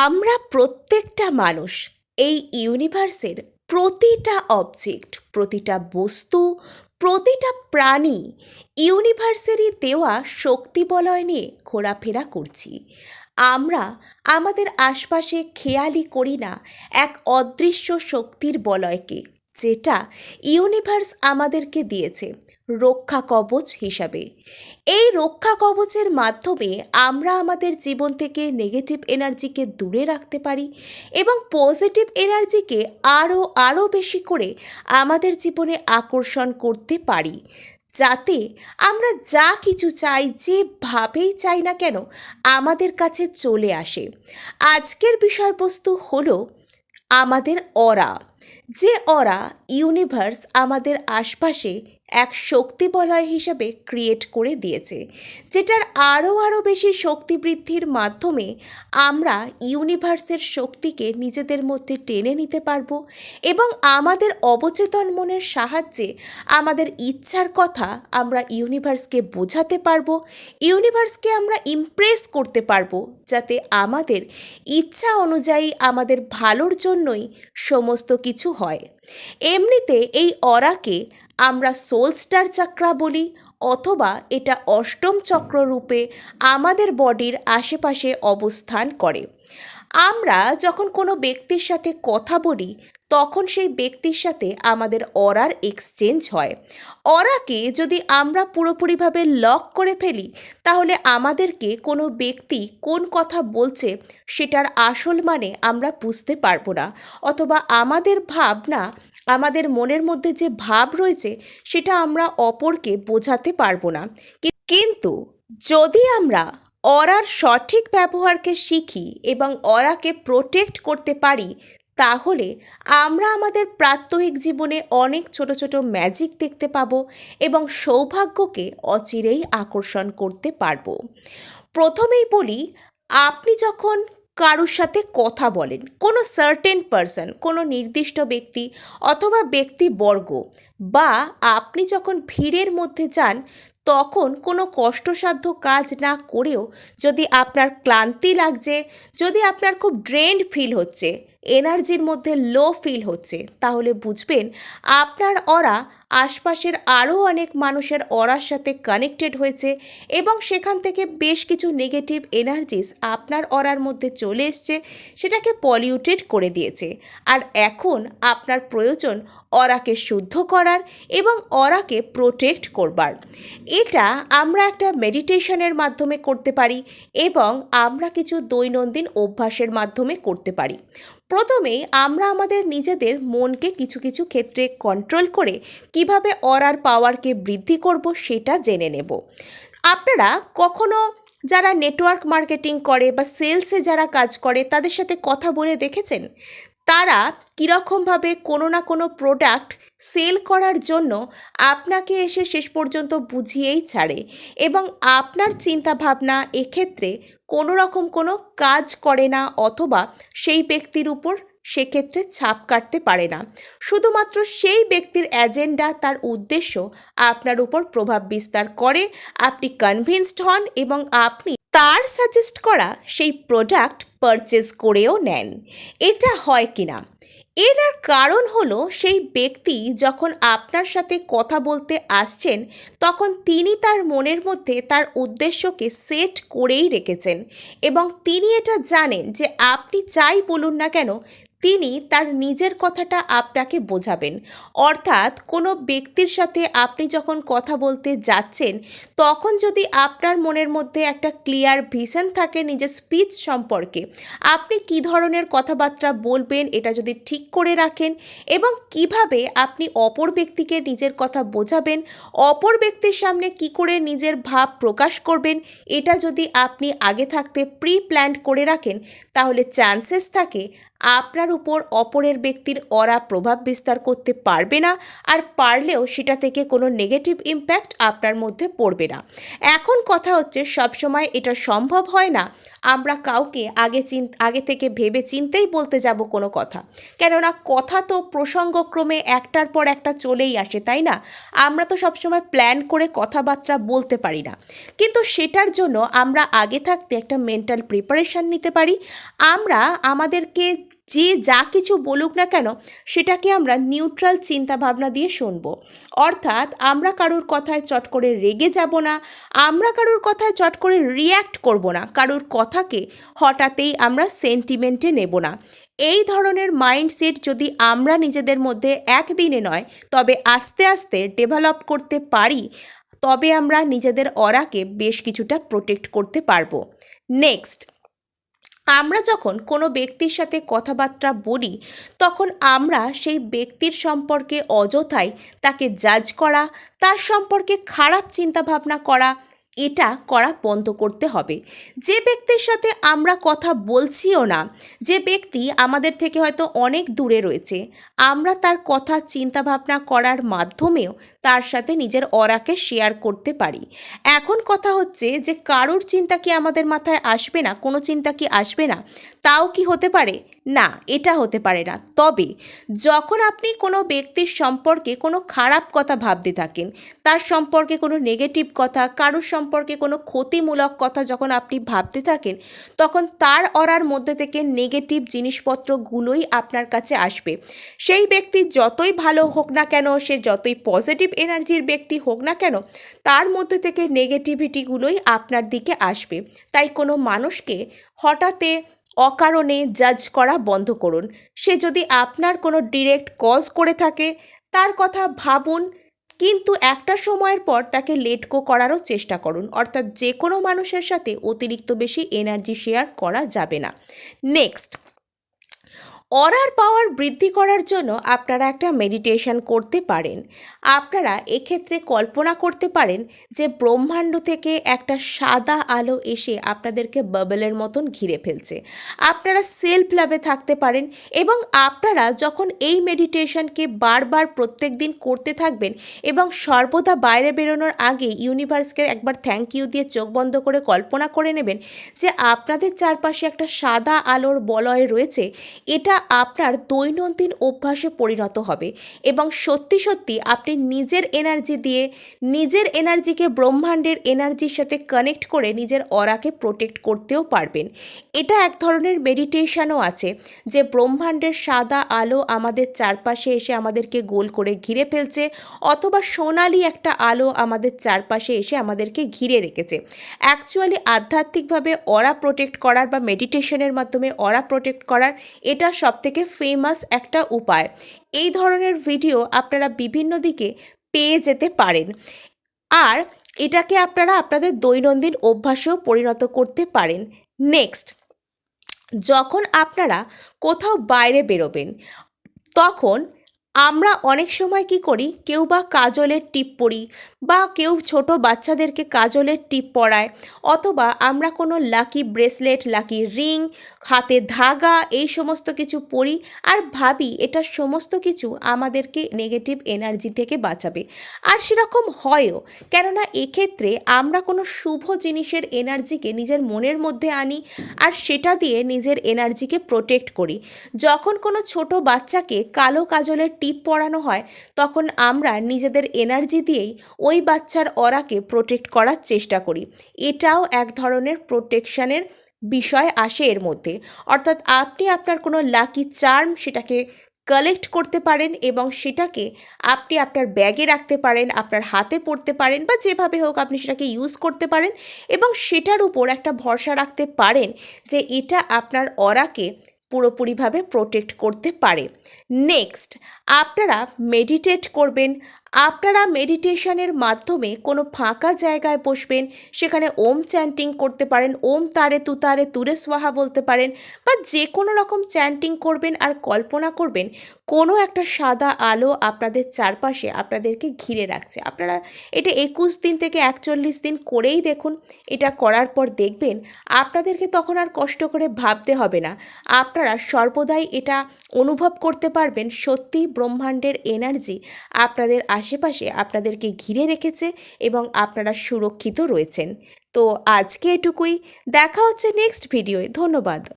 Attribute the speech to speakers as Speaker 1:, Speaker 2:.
Speaker 1: আমরা প্রত্যেকটা মানুষ এই ইউনিভার্সের প্রতিটা অবজেক্ট প্রতিটা বস্তু, প্রতিটা প্রাণী ইউনিভার্সেরই দেওয়া শক্তি বলয় নিয়ে ঘোরাফেরা করছি। আমরা আমাদের আশপাশে খেয়ালি করি না এক অদৃশ্য শক্তির বলয়কে। যেটা ইউনিভার্স আমাদেরকে দিয়েছে রক্ষা কবচ হিসাবে। এই রক্ষা কবচের মাধ্যমে আমরা আমাদের জীবন থেকে নেগেটিভ এনার্জিকে দূরে রাখতে পারি এবং পজিটিভ এনার্জিকে আরও আরও বেশি করে আমাদের জীবনে আকর্ষণ করতে পারি। যাতে আমরা যা কিছু চাই, যেভাবেই চাই না কেন, আমাদের কাছে চলে আসে। আজকের বিষয়বস্তু হলো আমাদের অরা। যে অরা ইউনিভার্স আমাদের আশপাশে এক শক্তি বলয় হিসেবে ক্রিয়েট করে দিয়েছে, যেটার আরও আরও বেশি শক্তি বৃদ্ধির মাধ্যমে আমরা ইউনিভার্সের শক্তিকে নিজেদের মধ্যে টেনে নিতে পারব এবং আমাদের অবচেতন মনের সাহায্যে আমাদের ইচ্ছার কথা আমরা ইউনিভার্সকে বোঝাতে পারব ইউনিভার্সকে আমরা ইমপ্রেস করতে পারব, যাতে আমাদের ইচ্ছা অনুযায়ী আমাদের ভালোর জন্যই সমস্ত কিছু হয়। এমনিতে এই অরাকে আমরা সোলস্টার চক্রা বলি অথবা এটা অষ্টম চক্র রূপে আমাদের বডির আশেপাশে অবস্থান করে। আমরা যখন কোনো ব্যক্তির সাথে কথা বলি, তখন সেই ব্যক্তির সাথে আমাদের অরার এক্সচেঞ্জ হয়। অরাকে যদি আমরা পুরোপুরিভাবে লক করে ফেলি, তাহলে আমাদেরকে কোনো ব্যক্তি কোন কথা বলছে সেটার আসল মানে আমরা বুঝতে পারব না। অথবা আমাদের ভাবনা, আমাদের মনের মধ্যে যে ভাব রয়েছে, সেটা আমরা অপরকে বোঝাতে পারব না। কিন্তু যদি আমরা অরার সঠিক ব্যবহারকে শিখি এবং অরাকে প্রোটেক্ট করতে পারি, তাহলে আমরা আমাদের প্রাত্যহিক জীবনে অনেক ছোট ছোট ম্যাজিক দেখতে পাবো এবং সৌভাগ্যকে অচিরেই আকর্ষণ করতে পারব। প্রথমেই বলি, আপনি যখন কারুর সাথে কথা বলেন, কোনো সার্টেন পারসন কোনো নির্দিষ্ট ব্যক্তি অথবা ব্যক্তিবর্গ বা আপনি যখন ভিড়ের মধ্যে যান তখন কোনো কষ্টসাধ্য কাজ না করেও যদি আপনার ক্লান্তি লাগছে, যদি আপনার খুব ড্রেন্ড ফিল হচ্ছে এনার্জির মধ্যে লো ফিল হচ্ছে। তাহলে বুঝবেন, আপনার অরা আশপাশের আরও অনেক মানুষের অরার সাথে কানেক্টেড হয়েছে এবং সেখান থেকে বেশ কিছু নেগেটিভ এনার্জিস আপনার অরার মধ্যে চলে এসছে, সেটাকে পলিউটেড করে দিয়েছে। আর এখন আপনার প্রয়োজন অরাকে শুদ্ধ করার এবং অরাকে প্রোটেক্ট করবার। এটা আমরা একটা মেডিটেশনের মাধ্যমে করতে পারি এবং আমরা কিছু দৈনন্দিন অভ্যাসের মাধ্যমে করতে পারি। প্রথমেই আমরা আমাদের নিজেদের মনকে কিছু কিছু ক্ষেত্রে কন্ট্রোল করে কীভাবে অরার পাওয়ারকে বৃদ্ধি করব সেটা জেনে নেব। আপনারা কখনো যারা নেটওয়ার্ক মার্কেটিং করে বা সেলসে যারা কাজ করে তাদের সাথে কথা বলে দেখেছেন? তারা কীরকমভাবে কোনো না কোনো প্রোডাক্ট সেল করার জন্য আপনাকে এসে শেষ পর্যন্ত বুঝিয়েই ছাড়ে এবং আপনার চিন্তাভাবনা এক্ষেত্রে কোনো রকম কোনো কাজ করে না অথবা সেই ব্যক্তির উপর সেক্ষেত্রে ছাপ কাটতে পারে না। শুধুমাত্র সেই ব্যক্তির এজেন্ডা তার উদ্দেশ্য আপনার উপর প্রভাব বিস্তার করে। আপনি কনভিন্সড হন এবং আপনি তার সাজেস্ট করা সেই প্রোডাক্ট পারচেস করেও নেন। এটা হয় কি কিনা এটার কারণ হলো সেই ব্যক্তি যখন আপনার সাথে কথা বলতে আসছেন, তখন তিনি তার মনের মধ্যে তার উদ্দেশ্যকে সেট করেই রেখেছেন এবং তিনি এটা জানেন যে আপনি চাই বলুন না কেন তিনি তার নিজের কথাটা আপনাকে বোঝাবেন। অর্থাৎ কোনো ব্যক্তির সাথে আপনি যখন কথা বলতে যাচ্ছেন, তখন যদি আপনার মনের মধ্যে একটা ক্লিয়ার ভিশন থাকে নিজের স্পিচ সম্পর্কে, আপনি কী ধরনের কথাবার্তা বলবেন এটা যদি ঠিক করে রাখেন এবং কীভাবে আপনি অপর ব্যক্তিকে নিজের কথা বোঝাবেন, অপর ব্যক্তির সামনে কি করে নিজের ভাব প্রকাশ করবেন, এটা যদি আপনি আগে থাকতে প্রি প্ল্যান্ড করে রাখেন, তাহলে চান্সেস থাকে আপনার উপর অপরের ব্যক্তির অরা প্রভাব বিস্তার করতে পারবে না আর পারলেও সেটা থেকে কোনো নেগেটিভ ইম্প্যাক্ট আপনার মধ্যে পড়বে না। এখন কথা হচ্ছে, সবসময় এটা সম্ভব হয় না, আমরা কাউকে আগে চিন আগে থেকে ভেবে চিন্তেই বলতে যাব কোনো কথা। কেননা কথা তো প্রসঙ্গক্রমে একটার পর একটা চলেই আসে, তাই না? আমরা তো সবসময় প্ল্যান করে কথাবার্তা বলতে পারি না। কিন্তু সেটার জন্য আমরা আগে থাকতে একটা মেন্টাল প্রিপারেশান নিতে পারি। আমরা আমাদেরকে যে যা কিছু বলুক না কেন, সেটাকে আমরা নিউট্রাল চিন্তাভাবনা দিয়ে শুনব। অর্থাৎ আমরা কারোর কথায় চট করে রেগে যাব না, আমরা কারোর কথায় চট করে রিয়্যাক্ট করব না, কারোর কথাকে হঠাৎই আমরা সেন্টিমেন্টে নেব না। এই ধরনের মাইন্ডসেট যদি আমরা নিজেদের মধ্যে একদিনে নয়, তবে আস্তে আস্তে ডেভেলপ করতে পারি, তবে আমরা নিজেদের অরাকে বেশ কিছুটা প্রোটেক্ট করতে পারব। নেক্সট আমরা যখন কোনো ব্যক্তির সাথে কথাবার্তা বলি, তখন আমরা সেই ব্যক্তির সম্পর্কে অযথাই তাকে জাজ করা, তার সম্পর্কে খারাপ চিন্তাভাবনা করা এটা করা বন্ধ করতে হবে। যে ব্যক্তির সাথে আমরা কথা বলছিও না, যে ব্যক্তি আমাদের থেকে হয়তো অনেক দূরে রয়েছে, আমরা তার কথা চিন্তাভাবনা করার মাধ্যমেও তার সাথে নিজের অরাকে শেয়ার করতে পারি। এখন কথা হচ্ছে যে কারোর চিন্তা কি আমাদের মাথায় আসবে না, কোনো চিন্তা কি আসবে না, তাও কি হতে পারে? না, এটা হতে পারে না। তবে, যখন আপনি কোনো ব্যক্তির সম্পর্কে কোনো খারাপ কথা ভাবতে থাকেন, তার সম্পর্কে কোনো নেগেটিভ কথা, কারোর সম্পর্কে কোনো ক্ষতিমূলক কথা যখন আপনি ভাবতে থাকেন, তখন তার অরার মধ্যে থেকে নেগেটিভ জিনিসপত্রগুলোই আপনার কাছে আসবে। সেই ব্যক্তি যতই ভালো হোক না কেন, সে যতই পজিটিভ এনার্জির ব্যক্তি হোক না কেন, তার মধ্যে থেকে নেগেটিভিটিগুলোই আপনার দিকে আসবে। তাই কোনো মানুষকে হঠাতে অকারণে জাজ করা বন্ধ করুন। সে যদি আপনার কোনো ডিরেক্ট কজ করে থাকে, তার কথা ভাবুন, কিন্তু একটা সময়ের পর তাকে লেটকো করারও চেষ্টা করুন। অর্থাৎ যে কোনো মানুষের সাথে অতিরিক্ত বেশি এনার্জি শেয়ার করা যাবে না। নেক্সট অরার পাওয়ার বৃদ্ধি করার জন্য আপনারা একটা মেডিটেশন করতে পারেন। আপনারা এক্ষেত্রে কল্পনা করতে পারেন যে ব্রহ্মাণ্ড থেকে একটা সাদা আলো এসে আপনাদেরকে বাবলের মতন ঘিরে ফেলছে। আপনারা সেলফ লাভে থাকতে পারেন এবং আপনারা যখন এই মেডিটেশনকে বারবার প্রত্যেক দিন করতে থাকবেন এবং সর্বদা বাইরে বেরোনোর আগে ইউনিভার্সকে একবার থ্যাংক ইউ দিয়ে চোখ বন্ধ করে কল্পনা করে নেবেন যে আপনাদের চারপাশে একটা সাদা আলোর বলয় রয়েছে, এটা আপনার দৈনন্দিন অভ্যাসে পরিণত হবে এবং সত্যি সত্যি আপনি নিজের এনার্জি দিয়ে নিজের এনার্জিকে ব্রহ্মাণ্ডের এনার্জির সাথে কানেক্ট করে নিজের অরাকে প্রোটেক্ট করতেও পারবেন। এটা এক ধরনের মেডিটেশনও আছে যে ব্রহ্মাণ্ডের সাদা আলো আমাদের চারপাশে এসে আমাদেরকে গোল করে ঘিরে ফেলছে অথবা সোনালি একটা আলো আমাদের চারপাশে এসে আমাদেরকে ঘিরে রেখেছে। অ্যাকচুয়ালি আধ্যাত্মিকভাবে অরা প্রোটেক্ট করার বা মেডিটেশনের মাধ্যমে অরা প্রোটেক্ট করার এটা সবথেকে ফেমাস একটা উপায়। এই ধরনের ভিডিও আপনারা বিভিন্ন দিকে পেয়ে যেতে পারেন। আর এটাকে আপনারা আপনাদের দৈনন্দিন অভ্যাসেও পরিণত করতে পারেন। নেক্সট যখন আপনারা কোথাও বাইরে বেরোবেন, তখন আমরা অনেক সময় কি করি? কেউ বা কাজলের টিপ পরি বা কেউ ছোট বাচ্চাদেরকে কাজলের টিপ পরায় অথবা আমরা কোনো লাকি ব্রেসলেট, লাকি রিং, হাতে ধাগা এই সমস্ত কিছু পরি আর ভাবি এটা সমস্ত কিছু আমাদেরকে নেগেটিভ এনার্জি থেকে বাঁচাবে। আর সেরকম হয়ও, কেননা এক্ষেত্রে আমরা কোনো শুভ জিনিসের এনার্জিকে নিজের মনের মধ্যে আনি আর সেটা দিয়ে নিজের এনার্জিকে প্রোটেক্ট করি। যখন কোনো ছোট বাচ্চাকে কালো কাজলের টিপ পরানো হয়, তখন আমরা নিজেদের এনার্জি দিয়েই ওই বাচ্চার অরাকে প্রোটেক্ট করার চেষ্টা করি। এটাও এক ধরনের প্রোটেকশানের বিষয় আসে এর মধ্যে। অর্থাৎ আপনি আপনার কোনো লাকি চার্ম সেটাকে কালেক্ট করতে পারেন এবং সেটাকে আপনি আপনার ব্যাগে রাখতে পারেন, আপনার হাতে পড়তে পারেন বা যেভাবে হোক আপনি সেটাকে ইউজ করতে পারেন এবং সেটার উপর একটা ভরসা রাখতে পারেন যে এটা আপনার অরাকে পুরোপুরিভাবে প্রোটেক্ট করতে পারে। নেক্সট আপনারা মেডিটেট করবেন আপনারা মেডিটেশনের মাধ্যমে কোনো ফাঁকা জায়গায় বসবেন, সেখানে ওম চ্যান্টিং করতে পারেন, ওম তারে তুতারে তুরে সোহা বলতে পারেন বা যে কোনো রকম চ্যান্টিং করবেন আর কল্পনা করবেন, কোনো একটা সাদা আলো আপনাদের চারপাশে আপনাদেরকে ঘিরে রাখছে। আপনারা এটা একুশ দিন থেকে একচল্লিশ দিন করেই দেখুন, এটা করার পর দেখবেন আপনাদেরকে তখন আর কষ্ট করে ভাবতে হবে না। আপনারা সর্বদাই এটা অনুভব করতে পারবেন সত্যি ব্রহ্মাণ্ডের এনার্জি আপনাদের আশেপাশে আপনাদেরকে ঘিরে রেখেছে এবং আপনারা সুরক্ষিত রয়েছেন। তো আজকে এটুকুই। দেখা হচ্ছে নেক্সট ভিডিওয় ধন্যবাদ।